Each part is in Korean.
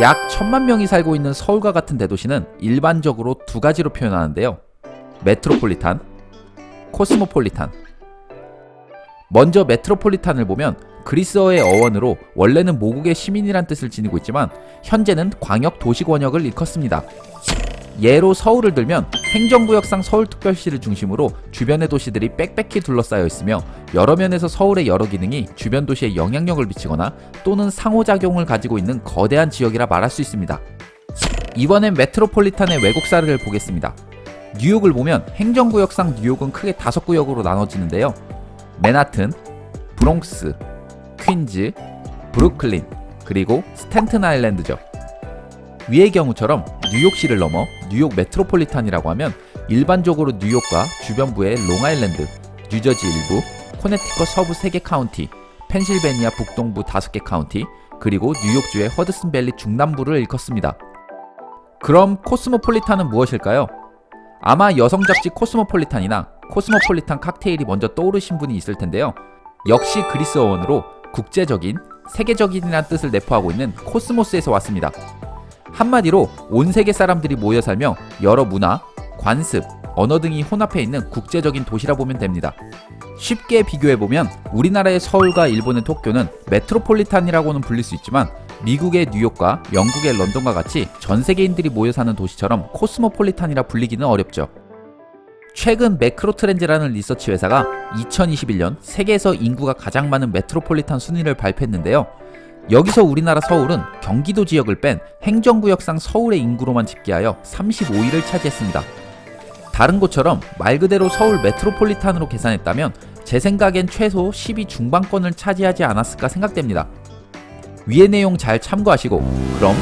약 천만 명이 살고 있는 서울과 같은 대도시는 일반적으로 두 가지로 표현하는데요. 메트로폴리탄, 코스모폴리탄. 먼저 메트로폴리탄을 보면 그리스어의 어원으로 원래는 모국의 시민이란 뜻을 지니고 있지만 현재는 광역 도시 권역을 일컫습니다. 예로 서울을 들면 행정구역상 서울특별시를 중심으로 주변의 도시들이 빽빽히 둘러싸여 있으며 여러 면에서 서울의 여러 기능이 주변 도시에 영향력을 미치거나 또는 상호작용을 가지고 있는 거대한 지역이라 말할 수 있습니다. 이번엔 메트로폴리탄의 왜곡사를 보겠습니다. 뉴욕을 보면 행정구역상 뉴욕은 크게 다섯 구역으로 나눠지는데요. 맨하튼, 브롱스, 퀸즈, 브루클린, 그리고 스탠튼 아일랜드죠. 위의 경우처럼 뉴욕시를 넘어 뉴욕 메트로폴리탄이라고 하면 일반적으로 뉴욕과 주변부의 롱아일랜드, 뉴저지 일부, 코네티컷 서부 3개 카운티, 펜실베니아 북동부 5개 카운티, 그리고 뉴욕주의 허드슨밸리 중남부를 일컫습니다. 그럼 코스모폴리탄은 무엇일까요? 아마 여성 잡지 코스모폴리탄이나 코스모폴리탄 칵테일이 먼저 떠오르신 분이 있을 텐데요. 역시 그리스어원으로 국제적인, 세계적인이라는 뜻을 내포하고 있는 코스모스에서 왔습니다. 한마디로 온 세계 사람들이 모여 살며 여러 문화, 관습, 언어 등이 혼합해 있는 국제적인 도시라 보면 됩니다. 쉽게 비교해 보면 우리나라의 서울과 일본의 도쿄는 메트로폴리탄이라고는 불릴 수 있지만 미국의 뉴욕과 영국의 런던과 같이 전 세계인들이 모여 사는 도시처럼 코스모폴리탄이라 불리기는 어렵죠. 최근 매크로 트렌즈라는 리서치 회사가 2021년 세계에서 인구가 가장 많은 메트로폴리탄 순위를 발표했는데요. 여기서 우리나라 서울은 경기도 지역을 뺀 행정구역상 서울의 인구로만 집계하여 35위를 차지했습니다. 다른 곳처럼 말 그대로 서울 메트로폴리탄으로 계산했다면 제 생각엔 최소 10위 중반권을 차지하지 않았을까 생각됩니다. 위의 내용 잘 참고하시고 그럼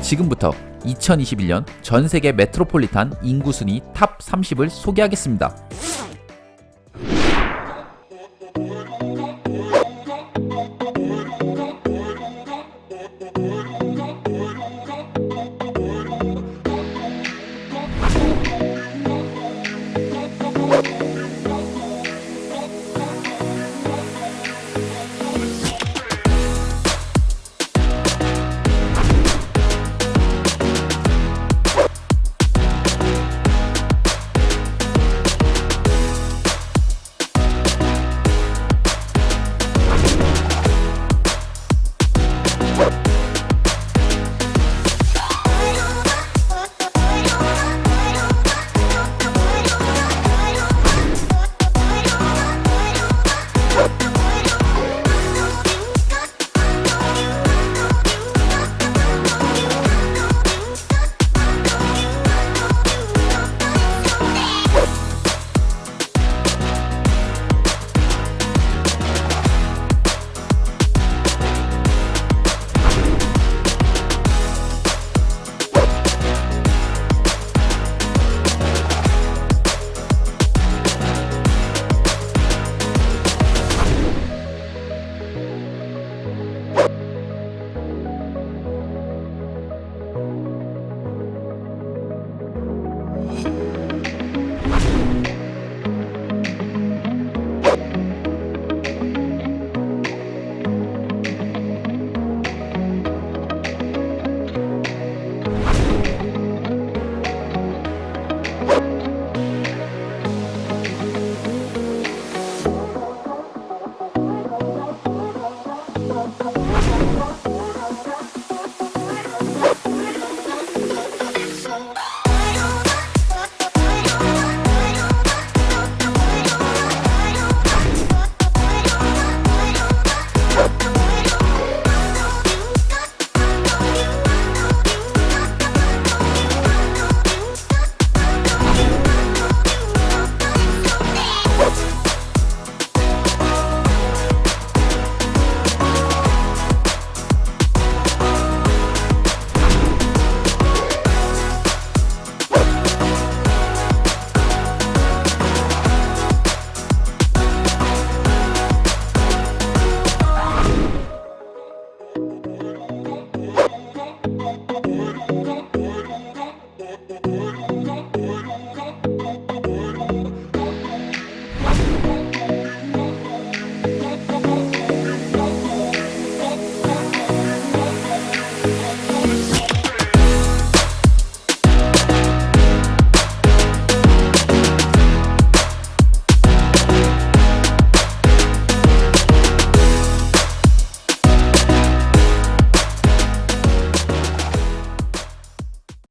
지금부터 2021년 전 세계 메트로폴리탄 인구 순위 탑 30을 소개하겠습니다.